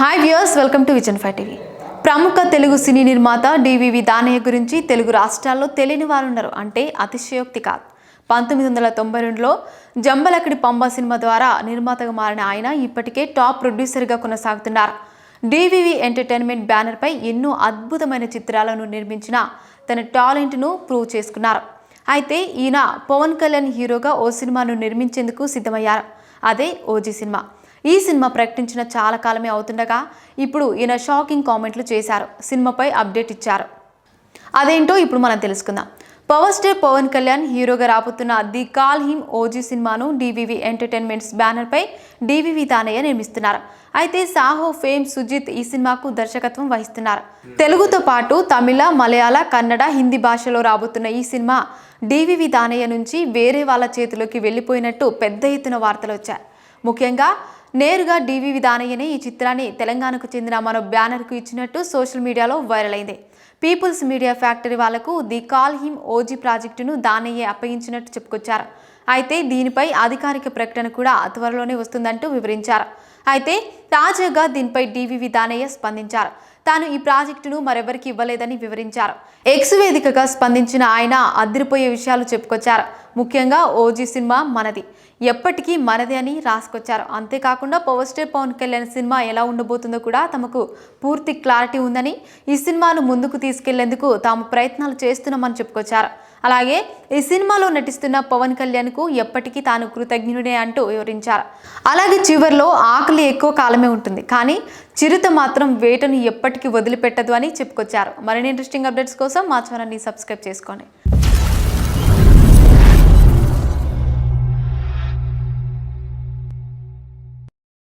Hi viewers welcome to vision five TV ప్రముఖ తెలుగు సినీ నిర్మాత DVV Danayya గురించి తెలుగు రాష్ట్రాల్లో తెలియని వారు ఉన్నారు అంటే అతిశయోక్తి కాదు. పంతొమ్మిది వందల తొంభై రెండులో జంబలకడి పంబ సినిమా ద్వారా నిర్మాతగా మారిన ఆయన ఇప్పటికే టాప్ ప్రొడ్యూసర్గా కొనసాగుతున్నారు. డివివి ఎంటర్టైన్మెంట్ బ్యానర్పై ఎన్నో అద్భుతమైన చిత్రాలను నిర్మించిన తన టాలెంట్ను ప్రూవ్ చేసుకున్నారు. అయితే ఈయన పవన్ కళ్యాణ్ హీరోగా ఓ సినిమాను నిర్మించేందుకు సిద్ధమయ్యారు. అదే ఓజీ సినిమా. ఈ సినిమా ప్రకటించిన చాలా కాలమే అవుతుండగా ఇప్పుడు ఈయన షాకింగ్ కామెంట్లు చేశారు. సినిమాపై అప్డేట్ ఇచ్చారు. అదేంటో ఇప్పుడు మనం తెలుసుకుందాం. పవర్ స్టార్ పవన్ కళ్యాణ్ హీరోగా రాబోతున్న ది కాల్ హిమ్ ఓజీ సినిమాను డివివి ఎంటర్టైన్మెంట్స్ బ్యానర్పై డివివి తానయ్య నిర్మిస్తున్నారు. అయితే సాహో ఫేమ్ సుజిత్ ఈ సినిమాకు దర్శకత్వం వహిస్తున్నారు. తెలుగుతో పాటు తమిళ మలయాళ కన్నడ హిందీ భాషలో రాబోతున్న ఈ సినిమా డివివి తానయ్య నుంచి వేరే వాళ్ళ చేతిలోకి వెళ్ళిపోయినట్టు పెద్ద ఎత్తున వార్తలు వచ్చాయి. ముఖ్యంగా నేరుగా డీవీ విధానయ్యనే ఈ చిత్రాన్ని తెలంగాణకు చెందిన మరో బ్యానర్కు ఇచ్చినట్టు సోషల్ మీడియాలో వైరల్ అయింది. పీపుల్స్ మీడియా ఫ్యాక్టరీ వాళ్ళకు ది కాల్ హిమ్ ఓజీ ప్రాజెక్టును దానయ్యే అప్పగించినట్టు చెప్పుకొచ్చారు. అయితే దీనిపై అధికారిక ప్రకటన కూడా త్వరలోనే వస్తుందంటూ వివరించారు. అయితే తాజాగా దీనిపై డివివి దానయ్య స్పందించారు. తాను ఈ ప్రాజెక్టును మరెవరికి ఇవ్వలేదని వివరించారు. ఎక్స్ వేదికగా స్పందించిన ఆయన అదిరిపోయే విషయాలు చెప్పుకొచ్చారు. ముఖ్యంగా ఓజీ సినిమా మనది. ఎప్పటికీ మనది అని రాసుకొచ్చారు. అంతేకాకుండా power star Pawan Kalyan cinema ఎలా ఉండబోతుందో కూడా తమకు పూర్తి క్లారిటీ ఉందని ఈ సినిమాను ముందుకు తీసుకెళ్ళేందుకు తాము ప్రయత్నాలు చేస్తున్నామని చెప్పుకొచ్చారు. అలాగే ఈ సినిమాలో నటిస్తున్న పవన్ కళ్యాణ్కు ఎప్పటికీ తాను కృతజ్ఞుడే అంటూ వివరించారు. అలాగే చివరిలో ఆకలి ఎక్కువ కాలమే ఉంటుంది. కానీ చిరుత మాత్రం వేటను ఎప్పటికీ వదిలిపెట్టదు అని చెప్పుకొచ్చారు. మరిన్ని ఇంట్రెస్టింగ్ అప్డేట్స్ కోసం మా ఛానల్ని సబ్స్క్రైబ్ చేసుకోండి.